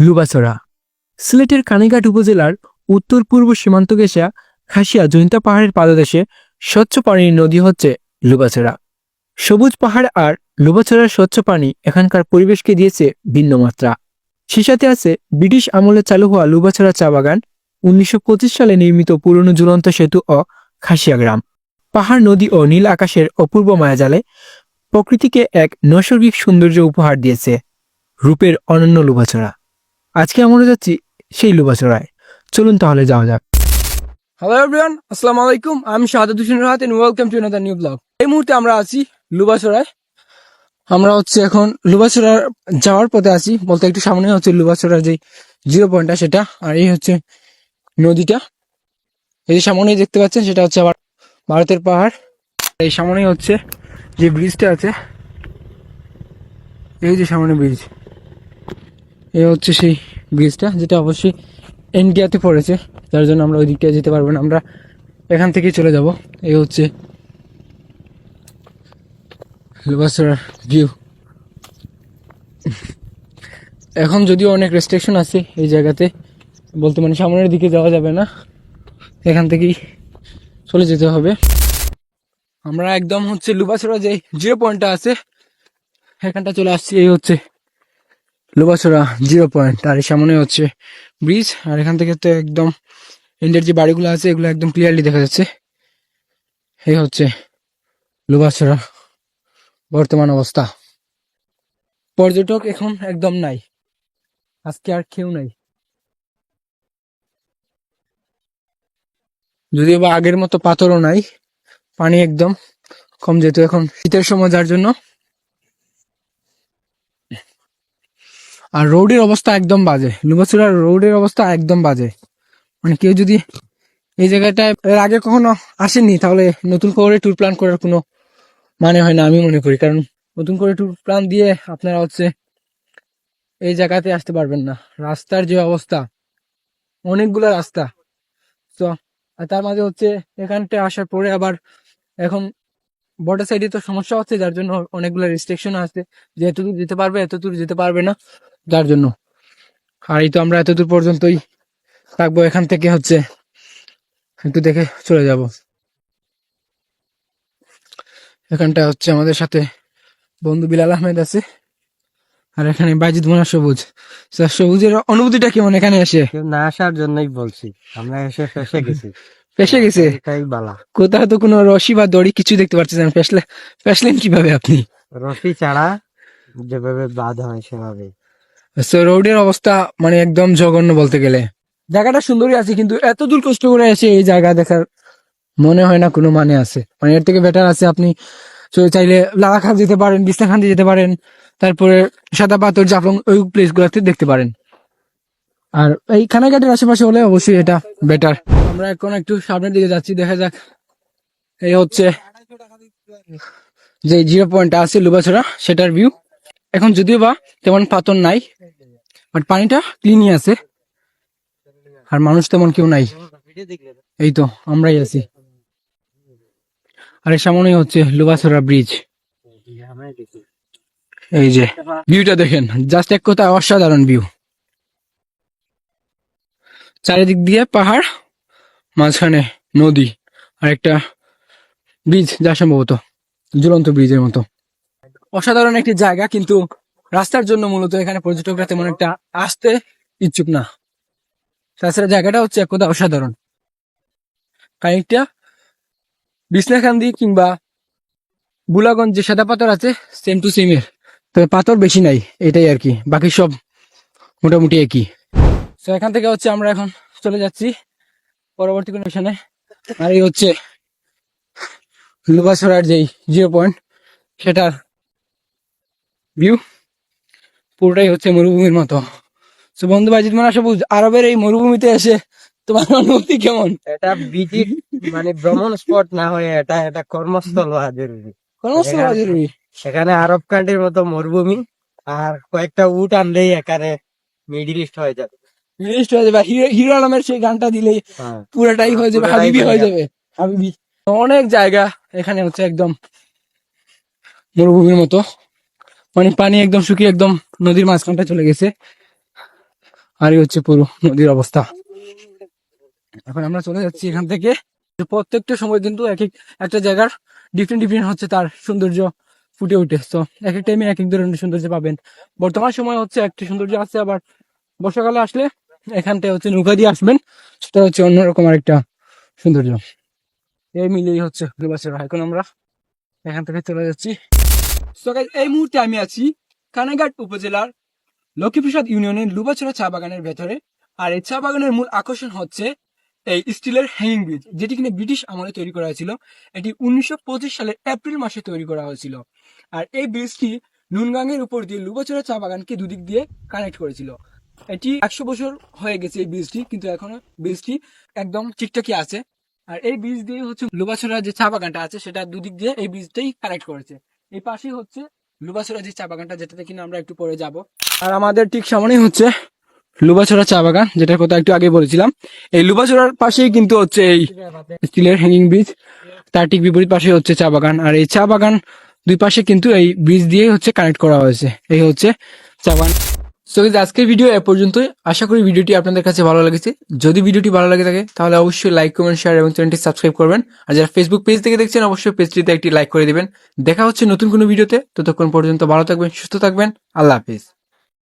লুবাছড়া সিলেটের কানিঘাট উপজেলার উত্তর পূর্ব সীমান্ত ঘেঁষা খাসিয়া জৈন্তা পাহাড়ের পাদদেশে স্বচ্ছ পানির নদী হচ্ছে লুবাছড়া সবুজ পাহাড় আর লুবাছড়ার স্বচ্ছ পানি এখানকার পরিবেশকে দিয়েছে ভিন্ন মাত্রা। সে সাথে আছে ব্রিটিশ আমলে চালু হওয়া লুবাছড়া চা বাগান, উনিশশো পঁচিশ সালে নির্মিত পুরনো ঝুলন্ত সেতু ও খাসিয়া গ্রাম। পাহাড়, নদী ও নীল আকাশের অপূর্ব মায়াজালে প্রকৃতিকে এক নৈসর্গিক সৌন্দর্য উপহার দিয়েছে রূপের অনন্য লুবাছড়া আজকে আমরা যাচ্ছি সেই লুবাছড়ায় চলুন তাহলে যাওয়া যাক। হ্যালো এভরিওয়ান আসসালামু আলাইকুম। আমি Shahadud Hossain Rahat and welcome to another new blog এই মুহূর্তে আমরা আছি লুবাছড়ায় আমরা হচ্ছে এখন লুবাছড়ার যাওয়ার পথে আছি। বলতে একটু সামনে হচ্ছে লুবাছড়ার যে জিরো পয়েন্টটা, সেটা আর এই হচ্ছে নদীটা। এই যে সামনেই দেখতে পাচ্ছেন, সেটা হচ্ছে আবার ভারতের পাহাড়। এই সামনেই হচ্ছে যে ব্রিজটা আছে। এই যে সামনে ব্রিজ এই হচ্ছে সেই ব্রিজটা যেটা অবশ্যই ইন্ডিয়াতে পড়েছে। যার জন্য আমরা ওই দিকটা যেতে পারব না। আমরা এখান থেকেই চলে যাব। এ হচ্ছে ভিউ এখন যদিও অনেক রেস্ট্রিকশন আছে এই জায়গাতে, বলতে মানে সামনের দিকে যাওয়া যাবে না। এখান থেকেই চলে যেতে হবে। আমরা একদম হচ্ছে লুবাছড়া যে জিরো পয়েন্টটা আছে, এখানটা চলে আসছি। এই হচ্ছে লোবাছড়া জিরো পয়েন্ট, আর সামনে হচ্ছে ব্রিজ, আর এখান থেকে তো একদম ইন্ডিয়ার যে বাড়িগুলো আছে, এগুলো একদম ক্লিয়ারলি দেখা যাচ্ছে। এই হচ্ছে লোবাছড়া বর্তমান অবস্থা। পর্যটক এখন একদম নাই। আজকে আর কেউ নাই। যদিও বা আগের মতো পাথরও নাই, পানি একদম কম যেত এখন শীতের সময়, যার জন্য আর রোডের অবস্থা একদম বাজে। লুবাচুরার রোডের অবস্থা একদম বাজে। মানে কেউ যদি এই জায়গাটায় এর আগে কখনো আসেননি, তাহলে নতুন করে ট্যুর প্ল্যান করার কোনো মানে হয় না, আমি মনে করি। কারণ নতুন করে ট্যুর প্ল্যান দিয়ে আপনারা হচ্ছে এই জায়গাতে আসতে পারবেন না। রাস্তার যে অবস্থা, অনেকগুলো রাস্তা। তো তার মাঝে হচ্ছে এখানটা আসার পরে আবার এখন বর্ডার সাইডে তো সমস্যা হচ্ছে, যার জন্য অনেকগুলো রেস্ট্রিকশন আছে। যে এতদূর যেতে পারবে এতদূর যেতে পারবে না। যার জন্য। আর এই তো আমরা এতদূর পর্যন্তই থাকব। এখান থেকে হচ্ছে একটু দেখে চলে যাব। এখানটা হচ্ছে আমাদের সাথে বন্ধু বিলাল আহমেদ আছে। আর এখানে বাইজিদ মোনা সবুজ। স্যার সবুজের অনুভূতিটা কেমন এখানে এসে? না আসার জন্যই বলছি। আমরা এসে ফেসে গেছি। ফেসে গেছে? এটাই বালা। কোথাও তো কোনো রশি বা দড়ি কিছু দেখতে পাচ্ছেন ফেসলে ফেসলেন কীভাবে আপনি? রশি ছাড়া যেভাবে বাদ হয় সেভাবে রোডের অবস্থা মানে একদম জঘন্য বলতে গেলে। জায়গাটা সুন্দরই আছে, কিন্তু এত দূর কষ্ট করে এসে এই জায়গা দেখার মনে হয় না কোনো মানে আছে। মানে এর থেকে বেটার আছে আপনি চাইলে লালাখান যেতে পারেন বিছনাখান যেতে পারেন, তারপরে সাদা পাথর জাফলং ওই প্লেস গুলাতে দেখতে পারেন। আর এই খানাঘাটের আশেপাশে হলে অবশ্যই এটা বেটার আমরা এখন একটু সামনের দিকে যাচ্ছি, দেখা যাক। এই হচ্ছে যে জিরো পয়েন্ট আছে লুবাছড়া, সেটার ভিউ এখন যদিও বা তেমন পাথর নাই বাট পানিটা ক্লিনই আছে। আর মানুষ তেমন কেউ নাই। এই তো, আমরাই আছি। আর সামনেই হচ্ছে লুবাছড়া ব্রিজ এই যে ভিউটা দেখেন জাস্ট এক কথা অসাধারণ ভিউ চারিদিক দিয়ে পাহাড়, মাঝখানে নদী, আর একটা ব্রিজ যা সম্ভবত ঝুলন্ত ব্রিজের মতো। অসাধারণ একটি জায়গা, কিন্তু রাস্তার জন্য মূলত এখানে পর্যটকরা তেমন একটা আসতে ইচ্ছুক না। তাছাড়া জায়গাটা হচ্ছে এক কথা অসাধারণ। খানিকটা বিছনাকান্দি কিংবা বুলাগঞ্জ যে সাদা পাথর আছে সেম টু সেমের তবে পাথর বেশি নাই, এটাই আর কি। বাকি সব মোটামুটি একই। তো এখান থেকে হচ্ছে আমরা এখন চলে যাচ্ছি পরবর্তী কোনো মিশনে আর এই হচ্ছে লুবাছড়ার যেই জিরো পয়েন্ট, সেটার ভিউ পুরোটাই হচ্ছে মরুভূমির মতো। তো বন্ধু বাজিত মানা সবুজ আরবের এই মরুভূমিতে এসে তোমার অনুভূতি কেমন? এটা বিজিট মানে ভ্রমণ স্পট না হয়ে এটা এটা কর্মস্থল হওয়া জরুরি। কর্মস্থল হওয়া জরুরি। এখানে আরব কান্ট্রির মতো মরুভূমি আর কয়েকটা উট আনলেই এখানে মিডিল ইস্ট হয়ে যাবে। লিস্ট হয়ে যাবে। হিরো আলমের সেই গানটা দিলেই হ্যাঁ। পুরোটাই হয়ে যাবে হাবিবি হয়ে হয়ে যাবে হাবিবি। অনেক জায়গা এখানে হচ্ছে একদম মরুভূমির মতো। মানে পানি একদম শুকিয়ে একদম নদীর মাঝখানটা চলে গেছে। আর হচ্ছে পুরো নদীর অবস্থা। এখন আমরা চলে যাচ্ছি এখান থেকে। প্রত্যেকটা সময় কিন্তু এক এক একটা জায়গার ডিফারেন্ট ডিফারেন্ট হচ্ছে তার সৌন্দর্য ফুটে উঠে। তো এক এক টাইমে এক এক ধরনের সৌন্দর্য পাবেন। বর্তমান সময় হচ্ছে একটা সৌন্দর্য আছে, আবার বর্ষাকালে আসলে এখানটায় হচ্ছে নৌকা দিয়ে আসবেন। সেটা হচ্ছে অন্যরকম আরেকটা সৌন্দর্য। এই মিলিয়ে হচ্ছে এখন আমরা এখান থেকে চলে যাচ্ছি। Guys, এই মুহূর্তে আমি আছি কানাঘাট উপজেলার লক্ষ্মীপ্রসাদ ইউনিয়নের লুবাচড়া চা বাগানের ভেতরে। আর এই চা বাগানের মূল আকর্ষণ হচ্ছে এই স্টিলের হ্যাঙ্গিং ব্রিজ যেটি কিনা ব্রিটিশ আমলে তৈরি করা হয়েছিল। এটি উনিশশো পঁচিশ সালের এপ্রিল মাসে তৈরি করা হয়েছিল। আর এই ব্রিজটি নুনগাঙ্গের উপর দিয়ে লুবাচড়া চা বাগানকে দুদিক দিয়ে কানেক্ট করেছিল। এটি একশো বছর হয়ে গেছে এই ব্রিজটি কিন্তু এখনও ব্রিজটি একদম ঠিকঠাকই আছে। আর এই ব্রিজ দিয়ে হচ্ছে লুবাছড়া যে চা বাগানটা আছে সেটা দুদিক দিয়ে এই ব্রিজটাই কানেক্ট করেছে। এই পাশেই হচ্ছে লুবাসুরাজির চা বাগানটা, যেটাতে কিনা আমরা একটু পরে যাব। আর আমাদের ঠিক সামনেই হচ্ছে লুবাছড়া চা বাগান, যেটার কথা একটু আগে বলেছিলাম। এই লুবাছড়ার পাশেই কিন্তু হচ্ছে এই স্টিলের হ্যাঙ্গিং ব্রিজ তার ঠিক বিপরীত পাশে হচ্ছে চা বাগান। আর এই চা বাগান দুই পাশে কিন্তু এই ব্রিজ দিয়ে হচ্ছে কানেক্ট করা হয়েছে। এই হচ্ছে চা বাগান। সো আজকের ভিডিও এ পর্যন্তই। আশা করি ভিডিওটি আপনাদের কাছে ভালো লেগেছে। যদি ভিডিওটি ভালো লাগে থাকে, তাহলে অবশ্যই লাইক কমেন্ট শেয়ার এবং চ্যানেলটি সাবস্ক্রাইব করবেন। আর যারা ফেসবুক পেজ থেকে দেখছেন, অবশ্যই পেজটিতে একটি লাইক করে দেবেন। দেখা হচ্ছে নতুন কোনো ভিডিওতে ততক্ষণ পর্যন্ত ভালো থাকবেন, সুস্থ থাকবেন। আল্লাহ হাফিজ।